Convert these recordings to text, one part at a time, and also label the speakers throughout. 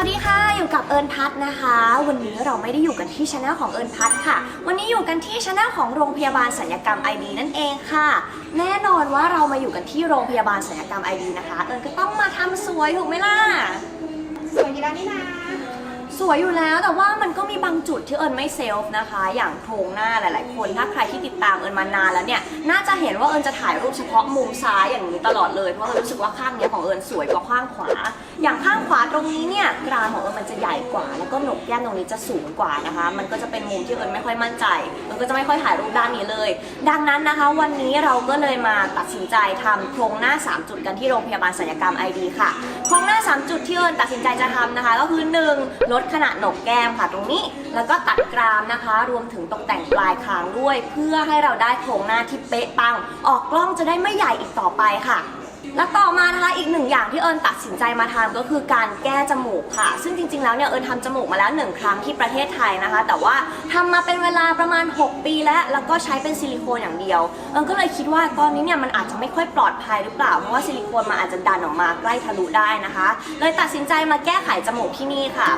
Speaker 1: วัสดีค่ะ อยู่กับเอิญพัฒนะคะ วันนี้เราไม่ได้อยู่กันที่ช anel ของเอิญพัฒค่ะ วันนี้อยู่กันที่ช anel ของโรงพยาบาลศัลยกรรมไอดีนั่นเองค่ะ แน่นอนว่าเรามาอยู่กันที่โรงพยาบาลศัลยกรรมไอดีนะคะ เอิญก็ต้องมาทำสวยถูกไหมล่ะ
Speaker 2: สวยดีแล้วนี่นะ
Speaker 1: สวยอยู่แล้วแต่ว่ามันก็มีบางจุดที่เอิญไม่เซลฟ์นะคะ อย่างโครงหน้าหลาย ๆ คนถ้าใครที่ติดตามเอิญมานานแล้วเนี่ยน่าจะเห็นว่าเอิญจะถ่ายรูปเฉพาะมุมซ้ายอย่างนี้ตลอดเลยเพราะเอิญรู้สึกว่าข้างนี้ของเอิญสวยกว่าข้างขวา อย่างข้างขวาตรงนี้เนี่ยกรามของเอิญมันจะใหญ่กว่า แล้วก็หนกแก้มตรงนี้จะสูงกว่านะคะ มันก็จะเป็นมุมที่เอิญไม่ค่อยมั่นใจเอิญก็จะไม่ค่อยถ่ายรูปด้านนี้เลย ดังนั้นนะคะ วันนี้เราก็เลยมาตัดสินใจทำโครงหน้า 3 จุดกันที่โรงพยาบาลศัลยกรรม ID ค่ะโครงหน้า 3 จุดที่เอิญตัดสินใจจะทำนะคะ ก็คือ 1. ลดขนาดหนกแก้มค่ะตรงนี้ แล้วก็ตัดกรามนะคะ รวมถึงตกแต่งปลายคางด้วย เพื่อให้เราได้โครงหน้าที่เป๊ะปัง ออกกล้องจะได้ไม่ใหญ่อีกต่อไปค่ะ และต่อมานะคะอีกหนึ่งอย่างที่เอิญตัดสินใจมาทำก็คือการแก้จมูกค่ะ ซึ่งจริงๆแล้วเนี่ยเอิญทำจมูกมาแล้วหนึ่งครั้งที่ประเทศไทยนะคะ แต่ว่าทำมาเป็นเวลาประมาณ 6 ปีแล้วแล้วก็ใช้เป็นซิลิโคนอย่างเดียว เอิญก็เลยคิดว่าตอนนี้เนี่ยมันอาจจะไม่ค่อยปลอดภัยหรือเปล่าเพราะว่าซิลิโคนมันอาจจะดันออกมาใกล้ทะลุได้นะคะ เลยตัดสินใจมาแก้ไขจมูกที่นี่ค่ะ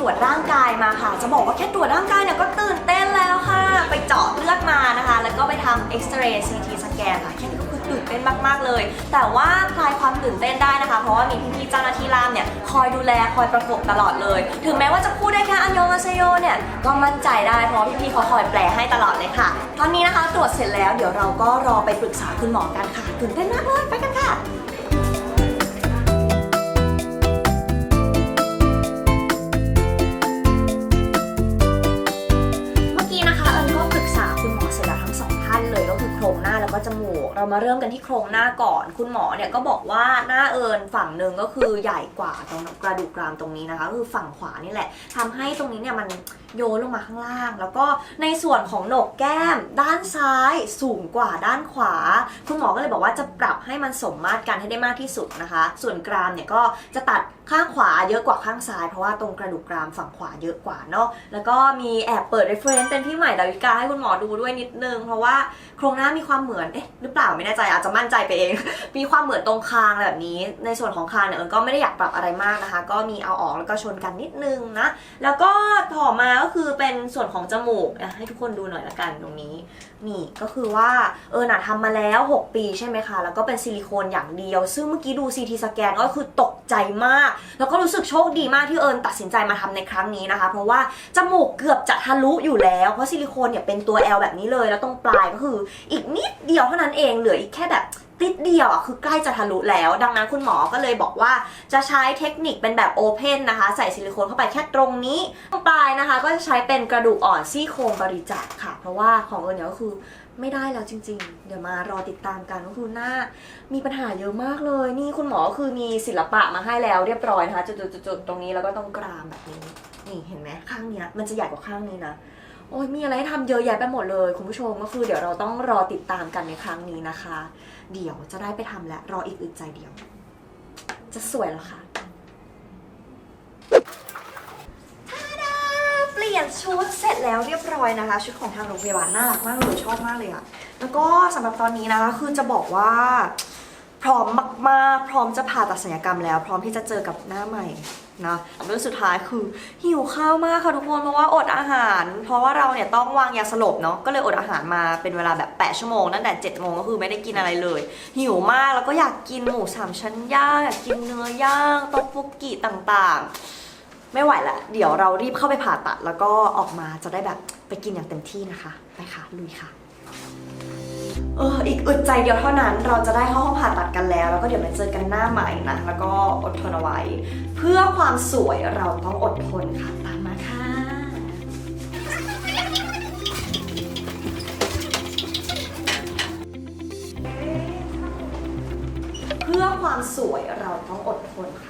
Speaker 1: ตรวจร่างกายมาค่ะ จะบอกว่าแค่ตรวจร่างกายเนี่ยก็ตื่นเต้นแล้วค่ะ ไปเจาะเลือดมานะคะ แล้วก็ไปทำเอ็กซเรย์ซีทีสแกนค่ะแค่นี้ก็คือตื่นเต้นมากๆเลย แต่ว่าคลายความตื่นเต้นได้นะคะ เพราะว่ามีพี่ๆเจ้าหน้าที่ล่ามเนี่ยคอยดูแลคอยประกบตลอดเลย ถึงแม้ว่าจะพูดได้แค่อันยองอาเซโยเนี่ยก็มั่นใจได้เพราะพี่ๆเขาคอยแปลให้ตลอดเลยค่ะ ตอนนี้นะคะตรวจเสร็จแล้วเดี๋ยวเราก็รอไปปรึกษาคุณหมอกันค่ะตื่นเต้นมาก เรามาเริ่มกันที่โครงหน้าก่อน คุณหมอเนี่ยก็บอกว่าหน้าเอิญฝั่งหนึ่งก็คือใหญ่กว่าตรงกระดูกกรามตรงนี้นะคะก็คือฝั่งขวานี่แหละทำให้ตรงนี้เนี่ยมันโยนลงมาข้างล่าง แล้วก็ในส่วนของโหนกแก้ม ด้านซ้ายสูงกว่าด้านขวา คุณหมอก็เลยบอกว่าจะปรับให้มันสมมาตรกันให้ได้มากที่สุดนะคะ ส่วนกรามเนี่ยก็จะตัดข้างขวาเยอะกว่าข้างซ้ายเพราะว่าตรงกระดูกกรามฝั่งขวาเยอะกว่าเนาะแล้วก็มีแอบเปิด reference เป็นพี่ใหม่ดาวิกาให้คุณหมอดูด้วยนิดนึง เพราะว่าโครงหน้ามีความเหมือนเอ๊ะหรือเปล่าไม่แน่ใจอาจจะมั่นใจไปเอง มีความเหมือนตรงคางแบบนี้ ในส่วนของคางเนี่ยเอิญก็ไม่ได้อยากปรับอะไรมากนะคะ ก็มีเอาออกแล้วก็ชนกันนิดนึงนะ แล้วก็ต่อมาก็คือเป็นส่วนของจมูกให้ทุกคนดูหน่อยละกันตรงนี้ นี่ก็คือว่าเออน่ะทำมาแล้ว 6 ปีใช่ไหมคะ แล้วก็เป็นซิลิโคนอย่างเดียว ซึ่งเมื่อกี้ดู CT สแกนก็คือตกใจมาก แล้วก็รู้สึกโชคดีมากที่เอิญตัดสินใจมาทำในครั้งนี้นะคะ เพราะว่าจมูกเกือบจะทะลุอยู่แล้ว เพราะซิลิโคนเนี่ยเป็นตัว L แบบนี้เลย แล้วตรงปลายก็คืออีกนิดเดียวเท่านั้นเองเหลืออีกแค่แบบติดเดียวอะคือใกล้จะทะลุแล้ว ดังนั้นคุณหมอก็เลยบอกว่าจะใช้เทคนิคเป็นแบบโอเพนนะคะ ใส่ซิลิโคนเข้าไปแค่ตรงนี้ตรงปลายนะคะ ก็จะใช้เป็นกระดูกอ่อนซี่โครงบริจาคค่ะ เพราะว่าของเอิญเนี่ยก็คือไม่ได้แล้วจริง ๆ เดี๋ยวมารอติดตามกันก็คือหน้า มีปัญหาเยอะมากเลย นี่คุณหมอก็คือมีศิลปะมาให้แล้วเรียบร้อยนะคะจุดๆๆๆตรงนี้แล้วก็ตรงกรามแบบนี้นี่เห็นไหมข้างเนี้ยมันจะใหญ่กว่าข้างนี้นะ โอ้ยมีอะไรให้ทำเยอะแยะไปหมดเลย คุณผู้ชมก็คือเดี๋ยวเราต้องรอติดตามกันในครั้งนี้นะคะ เดี๋ยวจะได้ไปทำแล้วรออีกอึดใจเดียว จะสวยแล้วค่ะทาดเปลี่ยนชุดเสร็จแล้วเรียบร้อยนะคะ ชุดของทางโรงพยาบาลน่ารักมากเลยชอบมากเลยอะแล้วก็สำหรับตอนนี้นะคะ คือจะบอกว่า พร้อมมากๆ พร้อมจะผ่าตัดศัลยกรรมแล้ว พร้อมที่จะเจอกับหน้าใหม่ นะเรื่องสุดท้ายคือหิวข้าวมากค่ะทุกคนเพราะว่าอดอาหาร เพราะว่าเราเนี่ยต้องวางยาสลบเนาะก็เลยอดอาหารมาเป็นเวลาแบบ 8 ชั่วโมงตั้งแต่7โมงก็คือไม่ได้กินอะไรเลย หิวมากแล้วก็อยากกินหมูสามชั้นย่างอยากกินเนื้อย่างต๊ฟุกิต่างๆ ไม่ไหวละเดี๋ยวเรารีบเข้าไปผ่าตัด แล้วก็ออกมาจะได้แบบไปกินอย่างเต็มที่นะคะไปค่ะลุยค่ะ เอออีกอึดใจเดียวเท่านั้น เราจะได้เข้าห้องผ่าตัดกันแล้ว แล้วก็เดี๋ยวมาเจอกันหน้าใหม่นะ แล้วก็อดทนเอาไว้ เพื่อความสวยเราต้องอดทนค่ะ ตามมาค่ะเพื่อความสวยเราต้องอดทนค่ะ